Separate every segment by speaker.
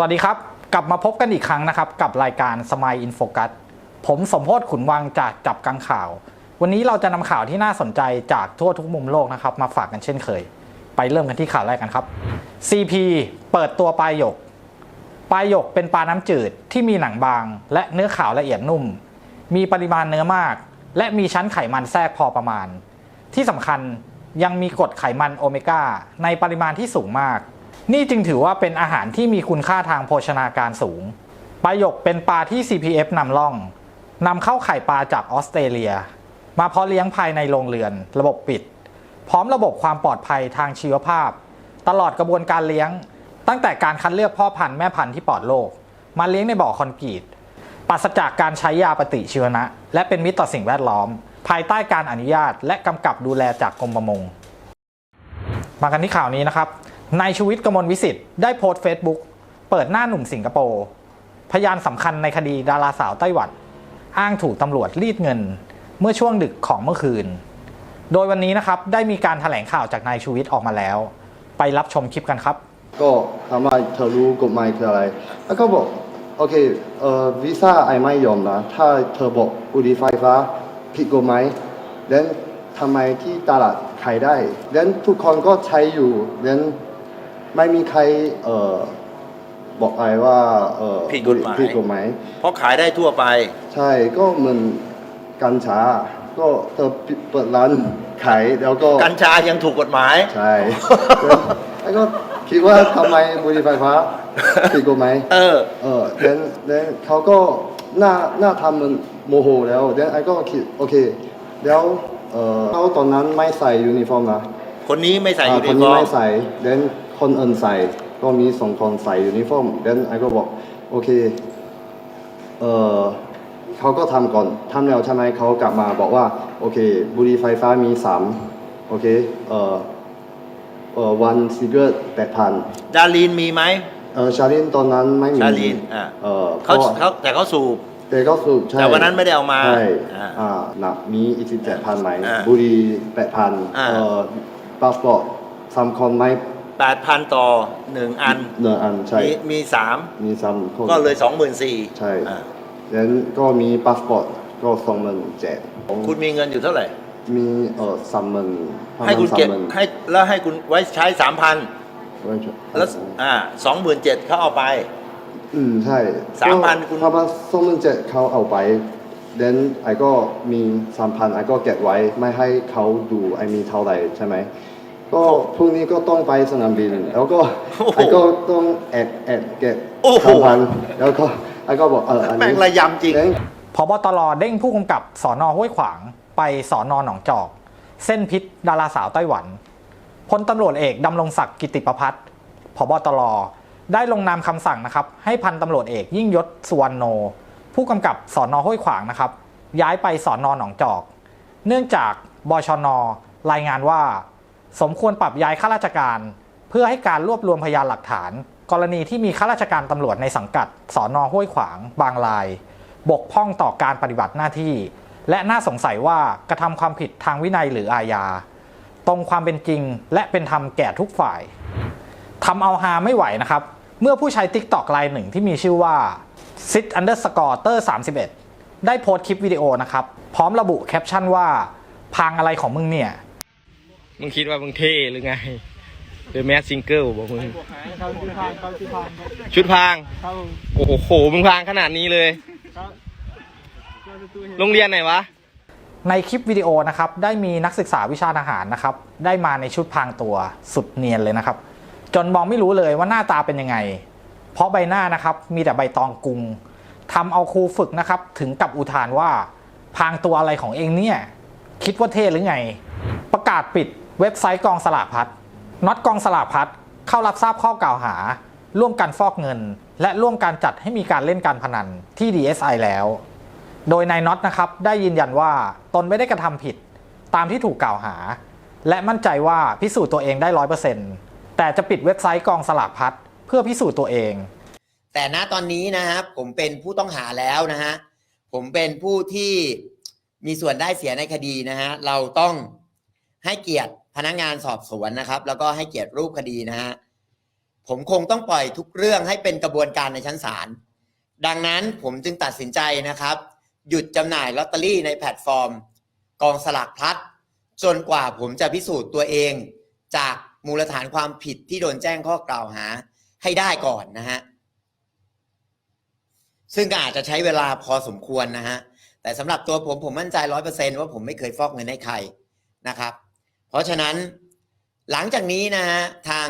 Speaker 1: วัสดีครับ กลับมาพบกันอีกครั้งนะครับ กับรายการสม i ยอินโฟกัสผมสมโพศขุนวังจากจับกังข่าว วันนี้เราจะนำข่าวที่น่าสนใจจากทั่วทุกมุมโลกนะครับ มาฝากกันเช่นเคย ไปเริ่มกันที่ข่าวแรกกันครับ CP เปิดตัวปลายหยกปลายหยกเป็นปลาน้ำจืดที่มีหนังบาง และเนื้อขาวละเอียดนุ่ม มีปริมาณเนื้อมาก และมีชั้นไขมันแทรกพอประมาณ ที่สำคัญยังมีกรดไขมันโอเมก้าในปริมาณที่สูงมาก นี่จึงถือว่าเป็นอาหารที่มีคุณค่าทางโภชนาการสูง ปลาหยกเป็นปลาที่ CPF นำล่องนำเข้าไข่ปลาจากออสเตรเลีย มาเพาะเลี้ยงภายในโรงเรือน ระบบปิด พร้อมระบบความปลอดภัยทางชีวภาพ ตลอดกระบวนการเลี้ยง ตั้งแต่การคัดเลือกพ่อพันธุ์แม่พันธุ์ที่ปลอดโรคมาเลี้ยงในบ่อคอนกรีตปราศจากการใช้ยาปฏิชีวนะ และเป็นมิตรต่อสิ่งแวดล้อม ภายใต้การอนุญาต และกำกับดูแลจากกรมประมงมากันที่ข่าวนี้นะครับ นายชูวิทย์กมลวิสิทธิ์ได้โพสต์เฟซบุ๊กเปิดหน้าหนุ่มสิงคโปร์พยานสำคัญในคดีดาราสาวไต้หวัน อ้างถูกตำรวจรีดเงิน เมื่อช่วงดึกของเมื่อคืน โดยวันนี้นะครับได้มีการถแถลงข่าวจากนายชูวิทย์ออกมาแล้ว ไปรับชมคลิปกันครับ
Speaker 2: ก็ถามว่าเธอรู้กฎหมายคืออะไร แล้วก็บอกโอเคเอ่อวีซ่าไอไม่ยอมนะถ้าเธอบอกบุหรี่ไฟฟ้าผิดกฎหมายแล้วทำไมที่ตลาดขายได้แล้วทุกคนก็ใช้อยู่แล้ว ไม่มีใครเอ่อบอกไอว่าเอ่อ
Speaker 3: ผิดกฎหมาย
Speaker 2: ผิดกฎหมาย
Speaker 3: เพราะขายได้ทั่วไป
Speaker 2: ใช่ก็เหมือนกัญชา ก็เธอเปิดร้านขายแล้วก็
Speaker 3: กัญชายังถูกกฎหมาย
Speaker 2: ใช่แล้วก็คิดว่าทำไมบุหรี่ไฟฟ้าผิดกฎหมาย
Speaker 3: เออ
Speaker 2: เออเดนเดนเขาก็หน้าหน้าทำมันโมโหแล้วเดนไอ้ก็คิดโอเค แล้วเออเขาตอนนั้นไม่ใส่ยูนิฟอร์มนะ
Speaker 3: คนนี้ไม่ใส่
Speaker 2: อ่า
Speaker 3: ยู
Speaker 2: ค
Speaker 3: นิ
Speaker 2: น
Speaker 3: ฟ
Speaker 2: นี้
Speaker 3: อร์ม
Speaker 2: ไม่ใส่เดน คนอื่นใส่ก็มีสองคนใส่ยูนิฟอร์มเดนไอ้ก็บอกโอเค เออเขาก็ทำก่อนทำแล้วใช่ไหมเขากลับมาบอกว่าโอเค บุหรี่ไฟฟ้ามีสามโอเค เออเออวันซิเกอร์แปดพัน
Speaker 3: ดารีนมีไหม
Speaker 2: เออชาลินตอนนั้นไม่มี
Speaker 3: ชาลีนอ่า
Speaker 2: เออ
Speaker 3: เขา
Speaker 2: พระ
Speaker 3: เขาแต่เขาสูบ
Speaker 2: แต่ก็สูบใช่
Speaker 3: แต่วันนั้นไม่ได้เอามา
Speaker 2: ใช่
Speaker 3: อ่า
Speaker 2: อ่าหนักมีอีกสิบเจ็ดพันไหม
Speaker 3: อ่า
Speaker 2: บุรีแปดพัน
Speaker 3: อ่า
Speaker 2: เอ่อพาสปอร์ตสามคนไหม
Speaker 3: แปดพันต่อหนึ่งอัน
Speaker 2: หนึ่งอันใช่
Speaker 3: มีมีสาม
Speaker 2: มีสามคน
Speaker 3: ก็เลยสองหมื่นสี่
Speaker 2: ใช่แล้วก็มีพาสปอร์ตก็สองหมื่นเจ็ด
Speaker 3: คุณมีเงินอยู่เท่าไหร่
Speaker 2: มีเออสามหมื่นประมาณ
Speaker 3: ให้คุณเก็บ
Speaker 2: สามหมื่น
Speaker 3: ให้แล้วให้คุณไว้ใช้สามพัน
Speaker 2: ไว้ช่วย
Speaker 3: แล้วอ่าสองหมื่นเจ็ดเขาเอาไป
Speaker 2: อืมใช่
Speaker 3: สามพัน
Speaker 2: ก็
Speaker 3: คุณ
Speaker 2: ประมาณสองหมื่นเจ็ดเขาเอาไปเดนไอก็มีสามพันไอก็เก็บไว้ไม่ให้เขาดูไอมีเท่าไหร่ใช่ไหม ก็พรุ่งนี้ก็ต้องไปสนามบิน แล้วก็
Speaker 3: โอ้โห
Speaker 2: ไอก็ต้องแอบแอบเก็บ
Speaker 3: โอ้โห
Speaker 2: สามพันแล้วก็ไอก็บอกเอออัน
Speaker 3: แม่
Speaker 2: นี้
Speaker 3: งระยำจริง
Speaker 2: เอ้ย
Speaker 1: พบตรเด้งผู้กำกับสอนอห้วยขวาง ไปสอนอหนองจอก เส้นพิษดาราสาวไต้หวันพลตำรวจเอกดำรงศักดิ์กิติประพัฒน์พบตรได้ลงนามคำสั่งนะครับ ให้พันตำรวจเอกยิ่งยศสุวรรณโน ผู้กำกับสอนอห้วยขวางนะครับ ย้ายไปสอนอหนองจอก เนื่องจากบชน รายงานว่า สมควรปรับย้ายข้าราชการ เพื่อให้การรวบรวมพยานหลักฐาน กรณีที่มีข้าราชการตำรวจในสังกัดสอนอห้วยขวาง บางราย บกพร่องต่อการปฏิบัติหน้าที่ และน่าสงสัยว่ากระทำความผิดทางวินัยหรืออาญา ตรงความเป็นจริง และเป็นธรรมแก่ทุกฝ่ายทำเอาฮาไม่ไหวนะครับ เมื่อผู้ใช้ t ิ k t o k รายหนึ่งที่มีชื่อว่า sit underscore เตอร์31ได้โพสต์คลิปวิดีโอนะครับ พร้อมระบุแคปชั่นว่า พังอะไรของมึงเนี่ย
Speaker 4: มึงคิดว่ามึงเท่หรือไงเดอะแมสซิงเกิลบอกมึงชุดพรางโอ้โห มึงพรางขนาดนี้เลยโรงเรียนไหนวะ
Speaker 1: ในคลิปวิดีโอนะครับ ได้มีนักศึกษาวิชาทหารนะครับ ได้มาในชุดพรางตัวสุดเนียนเลยนะครับ จนมองไม่รู้เลยว่าหน้าตาเป็นยังไง เพราะใบหน้านะครับมีแต่ใบตองกุงทำเอาครูฝึกนะครับ ถึงกับอุทานว่าพรางตัวอะไรของเองเนี่ย คิดว่าเท่หรือไง ประกาศปิด เว็บไซต์กองสลากพัดน็อตกองสลากพัดเข้ารับทราบข้อกล่าวหา ร่วมกันฟอกเงิน และร่วมการจัดให้มีการเล่นการพนันที่ DSI แล้ว โดยนายน็อตนะครับได้ยืนยันว่าตนไม่ได้กระทำผิด ตามที่ถูกกล่าวหา และมั่นใจว่าพิสูจน์ตัวเองได้ร้อยเปอร์เซ็นต์แต่จะปิดเว็บไซต์กองสลากพัดเพื่อพิสูจน์ตัวเอง
Speaker 5: แต่ณตอนนี้นะครับผมเป็นผู้ต้องหาแล้วนะฮะผมเป็นผู้ที่มีส่วนได้เสียในคดีนะฮะเราต้องให้เกียรติ นักงานสอบสวนนะครับ แล้วก็ให้เกียรติรูปคดีนะฮะผมคงต้องปล่อยทุกเรื่องให้เป็นกระบวนการในชั้นศาลดังนั้นผมจึงตัดสินใจนะครับ หยุดจำหน่ายลอตเตอรี่ในแพลตฟอร์ม กองสลากพลัด จนกว่าผมจะพิสูจน์ตัวเอง จากมูลฐานความผิดที่โดนแจ้งข้อกล่าวหาให้ได้ก่อนนะฮะซึ่งก็อาจจะใช้เวลาพอสมควรนะฮะแต่สำหรับตัวผมผมมั่นใจร้อยเปอร์เซ็นว่าผมไม่เคยฟอกเงินให้ใครนะครับ เพราะฉะนั้นหลังจากนี้นะฮะทาง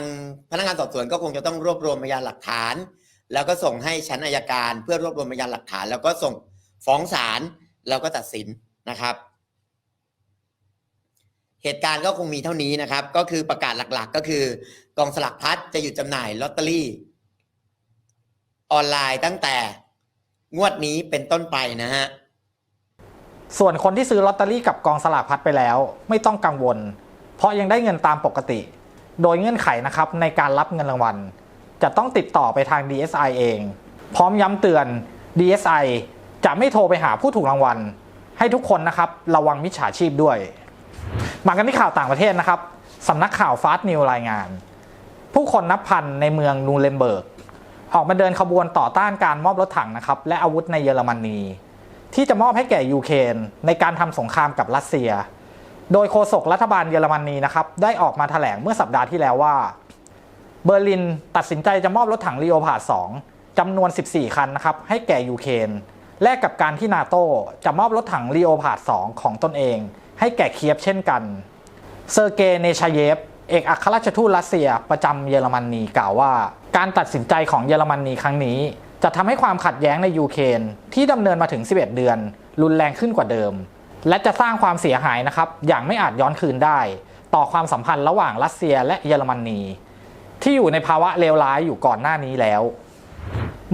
Speaker 5: พนักงานสอบสวนก็คงจะต้องรวบรวมพยานหลักฐาน แล้วก็ส่งให้ชั้นอายการเพื่อรวบรวมพยานหลักฐาน แล้วก็ส่งฟ้องศาลแล้วก็ตัดสินนะครับ เหตุการณ์ก็คงมีเท่านี้นะครับ ก็คือประกาศหลักๆ ก็คือกองสลักพัดจะหยุดจำหน่ายลอตเตอรี่ ออนไลน์ตั้งแต่งวดนี้เป็นต้นไปนะฮะ
Speaker 1: ส่วนคนที่ซื้อลอตเตอรี่กับกองสลากพัดไปแล้ว ไม่ต้องกังวล เพราะยังได้เงินตามปกติ โดยเงื่อนไขนะครับในการรับเงินรางวัล จะต้องติดต่อไปทาง DSI เอง พร้อมย้ำเตือน DSI จะไม่โทรไปหาผู้ถูกรางวัล ให้ทุกคนนะครับระวังมิจฉาชีพด้วย มากันที่ข่าวต่างประเทศนะครับสำนักข่าวฟาสต์นิวรายงาน ผู้คนนับพันในเมืองนูเรมเบิร์ก ออกมาเดินขบวนต่อต้านการมอบรถถังนะครับและอาวุธในเยอรมนีที่จะมอบให้แก่ยูเครนในการทำสงครามกับรัสเซีย โดยโฆษกรัฐบาลเยอรมนีนะครับได้ออกมาแถลงเมื่อสัปดาห์ที่แล้วว่า เบอร์ลินตัดสินใจจะมอบรถถังลีโอพาร์ด2จำนวน 14 คันนะครับให้แก่ยูเครนแลกกับการที่นาโตจะมอบรถถังลีโอพาร์ด2ของตนเอง ให้แก่เคียฟเช่นกัน เซอร์เกย์เนชาเยฟเอกอัครราชทูตรัสเซียประจำเยอรมนีกล่าวว่า การตัดสินใจของเยอรมนีครั้งนี้ จะทำให้ความขัดแย้งในยูเครนที่ดำเนินมาถึง 11 เดือน รุนแรงขึ้นกว่าเดิม และจะสร้างความเสียหายนะครับ อย่างไม่อาจย้อนคืนได้ ต่อความสัมพันธ์ระหว่างรัสเซียและเยอรมนี ที่อยู่ในภาวะเลวร้ายอยู่ก่อนหน้านี้แล้ว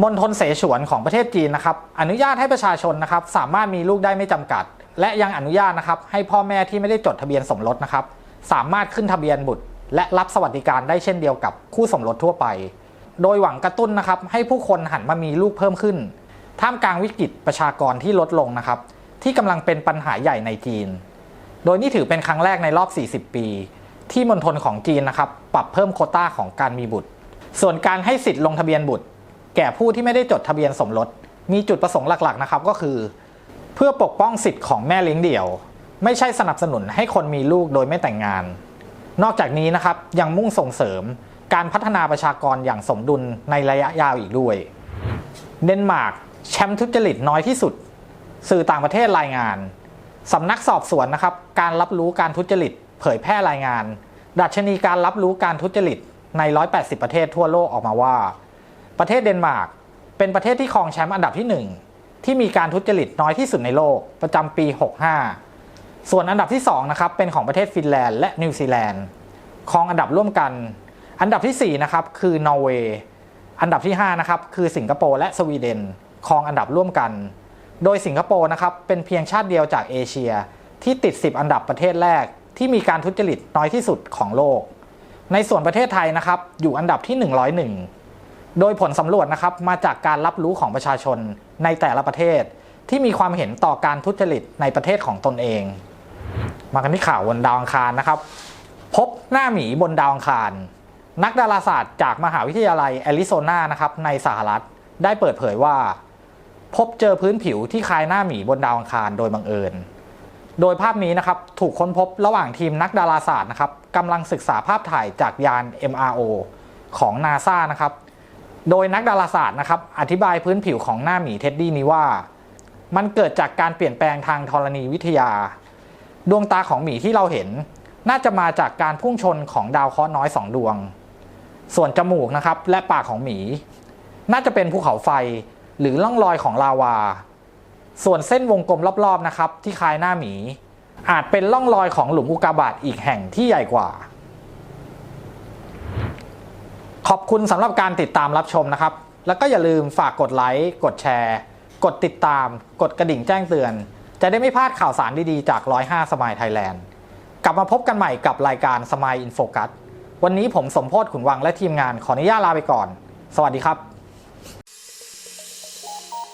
Speaker 1: มณฑลเสฉวนของประเทศจีนนะครับ อนุญาตให้ประชาชนนะครับ สามารถมีลูกได้ไม่จำกัด และยังอนุญาตนะครับ ให้พ่อแม่ที่ไม่ได้จดทะเบียนสมรสนะครับ สามารถขึ้นทะเบียนบุตร และรับสวัสดิการได้เช่นเดียวกับคู่สมรสทั่วไป โดยหวังกระตุ้นนะครับ ให้ผู้คนหันมามีลูกเพิ่มขึ้น ท่ามกลางวิกฤตประชากรที่ลดลงนะครับ ที่กำลังเป็นปัญหาใหญ่ในจีน โดยนี่ถือเป็นครั้งแรกในรอบ 40 ปี ที่มณฑลของจีนนะครับปรับเพิ่มโคต้าของการมีบุตร ส่วนการให้สิทธิ์ลงทะเบียนบุตร แก่ผู้ที่ไม่ได้จดทะเบียนสมรส มีจุดประสงค์หลักๆนะครับก็คือ เพื่อปกป้องสิทธิ์ของแม่เลี้ยงเดี่ยว ไม่ใช่สนับสนุนให้คนมีลูกโดยไม่แต่งงาน นอกจากนี้นะครับยังมุ่งส่งเสริมการพัฒนาประชากรอย่างสมดุลในระยะยาวอีกด้วย เดนมาร์กแชมป์ทุจริตน้อยที่สุด สื่อต่างประเทศรายงานสำนักสอบสวนนะครับ การรับรู้การทุจริต เผยแพร่รายงาน ดัชนีการรับรู้การทุจริตใน 180 ประเทศทั่วโลกออกมาว่า ประเทศเดนมาร์กเป็นประเทศที่ครองแชมป์อันดับที่ 1 ที่มีการทุจริตน้อยที่สุดในโลกประจำปี 65 ส่วนอันดับที่2นะครับเป็นของประเทศฟินแลนด์และนิวซีแลนด์ครองอันดับร่วมกัน อันดับที่4นะครับคือนอร์เวย์อันดับที่5นะครับคือสิงคโปร์และสวีเดนครองอันดับร่วมกัน โดยสิงคโปร์นะครับเป็นเพียงชาติเดียวจากเอเชีย ที่ติด 10 อันดับประเทศแรกที่มีการทุจริตน้อยที่สุดของโลก ในส่วนประเทศไทยนะครับอยู่อันดับที่ 101 โดยผลสำรวจนะครับมาจากการรับรู้ของประชาชนในแต่ละประเทศที่มีความเห็นต่อการทุจริตในประเทศของตนเอง มากันที่ข่าวบนดาวอังคารนะครับ พบหน้าหมีบนดาวอังคาร นักดาราศาสตร์จากมหาวิทยาลัยแอริโซนานะครับในสหรัฐได้เปิดเผยว่า พบเจอพื้นผิวที่คล้ายหน้าหมีบนดาวอังคารโดยบังเอิญ โดยภาพนี้นะครับถูกค้นพบระหว่างทีมนักดาราศาสตร์นะครับกำลังศึกษาภาพถ่ายจากยาน MRO ของ NASA นะครับ โดยนักดาราศาสตร์นะครับอธิบายพื้นผิวของหน้าหมีเท็ดดี้นี้ว่า มันเกิดจากการเปลี่ยนแปลงทางธรณีวิทยา ดวงตาของหมีที่เราเห็น น่าจะมาจากการพุ่งชนของดาวเคราะห์น้อยสองดวง ส่วนจมูกนะครับและปากของหมี น่าจะเป็นภูเขาไฟ หรือล่องรอยของลาวา ส่วนเส้นวงกลมรอบๆนะครับ ที่คล้ายหน้าหมี อาจเป็นล่องรอยของหลุมอุกกาบาตอีกแห่งที่ใหญ่กว่า ขอบคุณสำหรับการติดตามรับชมนะครับ แล้วก็อย่าลืมฝากกดไลค์กดแชร์ กดติดตาม กดกระดิ่งแจ้งเตือน จะได้ไม่พลาดข่าวสารดีๆจาก 105 สมายไทยแลนด์กลับมาพบกันใหม่กับรายการสมายอินโฟกัสวันนี้ผมสมโพศขุนวังและทีมงานขออนุญาตลาไปก่อน สวัสดีครับ